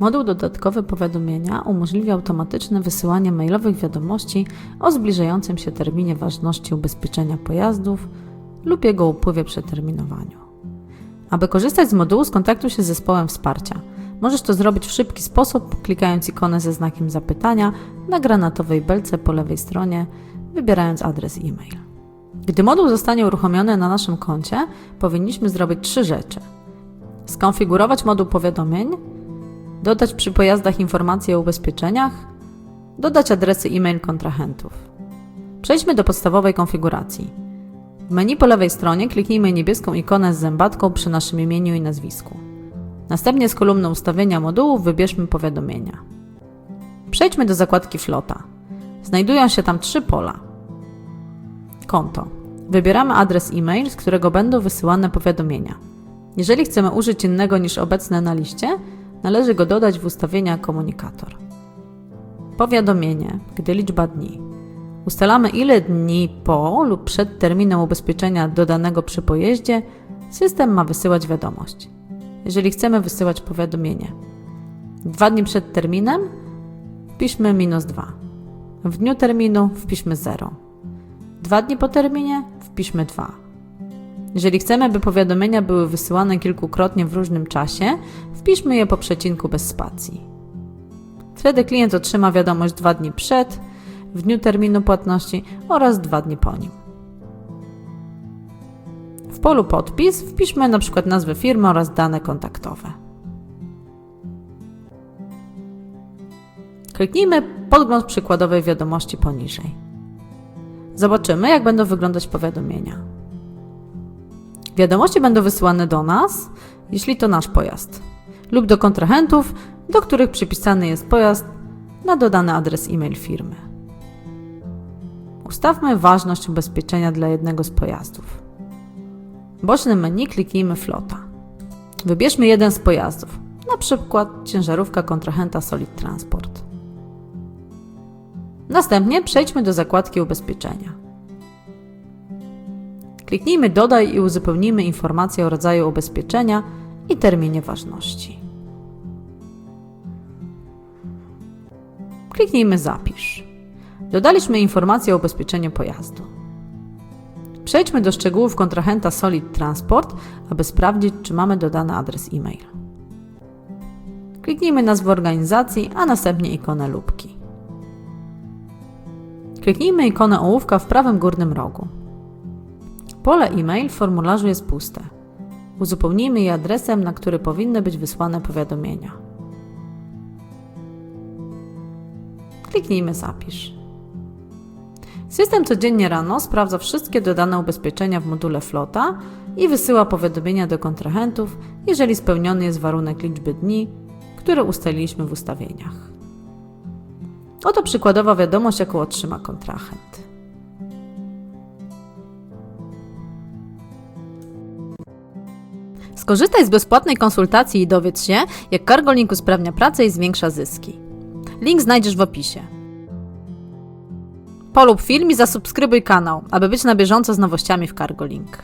Moduł dodatkowe powiadomienia umożliwia automatyczne wysyłanie mailowych wiadomości o zbliżającym się terminie ważności ubezpieczenia pojazdów lub jego upływie przeterminowaniu. Aby korzystać z modułu, skontaktuj się z zespołem wsparcia. Możesz to zrobić w szybki sposób, klikając ikonę ze znakiem zapytania na granatowej belce po lewej stronie, wybierając adres e-mail. Gdy moduł zostanie uruchomiony na naszym koncie, powinniśmy zrobić trzy rzeczy: skonfigurować moduł powiadomień, dodać przy pojazdach informacje o ubezpieczeniach, dodać adresy e-mail kontrahentów. Przejdźmy do podstawowej konfiguracji. W menu po lewej stronie kliknijmy niebieską ikonę z zębatką przy naszym imieniu i nazwisku. Następnie z kolumny ustawienia modułów wybierzmy powiadomienia. Przejdźmy do zakładki Flota. Znajdują się tam trzy pola. Konto. Wybieramy adres e-mail, z którego będą wysyłane powiadomienia. Jeżeli chcemy użyć innego niż obecne na liście, należy go dodać w ustawienia komunikator. Powiadomienie, gdy liczba dni. Ustalamy ile dni po lub przed terminem ubezpieczenia dodanego przy pojeździe system ma wysyłać wiadomość. Jeżeli chcemy wysyłać powiadomienie dwa dni przed terminem, wpiszmy minus 2. W dniu terminu wpiszmy 0. Dwa dni po terminie wpiszmy 2. Jeżeli chcemy, by powiadomienia były wysyłane kilkukrotnie w różnym czasie, wpiszmy je po przecinku bez spacji. Wtedy klient otrzyma wiadomość dwa dni przed, w dniu terminu płatności oraz dwa dni po nim. W polu podpis wpiszmy np. nazwę firmy oraz dane kontaktowe. Kliknijmy podgląd przykładowej wiadomości poniżej. Zobaczymy, jak będą wyglądać powiadomienia. Wiadomości będą wysyłane do nas, jeśli to nasz pojazd, lub do kontrahentów, do których przypisany jest pojazd na dodany adres e-mail firmy. Ustawmy ważność ubezpieczenia dla jednego z pojazdów. W bocznym menu kliknijmy Flota. Wybierzmy jeden z pojazdów, na przykład ciężarówka kontrahenta Solid Transport. Następnie przejdźmy do zakładki ubezpieczenia. Kliknijmy Dodaj i uzupełnijmy informacje o rodzaju ubezpieczenia i terminie ważności. Kliknijmy Zapisz. Dodaliśmy informację o ubezpieczeniu pojazdu. Przejdźmy do szczegółów kontrahenta Solid Transport, aby sprawdzić, czy mamy dodany adres e-mail. Kliknijmy nazwę organizacji, a następnie ikonę lubki. Kliknijmy ikonę ołówka w prawym górnym rogu. Pole e-mail w formularzu jest puste. Uzupełnijmy je adresem, na który powinny być wysłane powiadomienia. Kliknijmy Zapisz. System codziennie rano sprawdza wszystkie dodane ubezpieczenia w module flota i wysyła powiadomienia do kontrahentów, jeżeli spełniony jest warunek liczby dni, które ustaliliśmy w ustawieniach. Oto przykładowa wiadomość, jaką otrzyma kontrahent. Skorzystaj z bezpłatnej konsultacji i dowiedz się, jak CargoLink usprawnia pracę i zwiększa zyski. Link znajdziesz w opisie. Polub film i zasubskrybuj kanał, aby być na bieżąco z nowościami w CargoLink.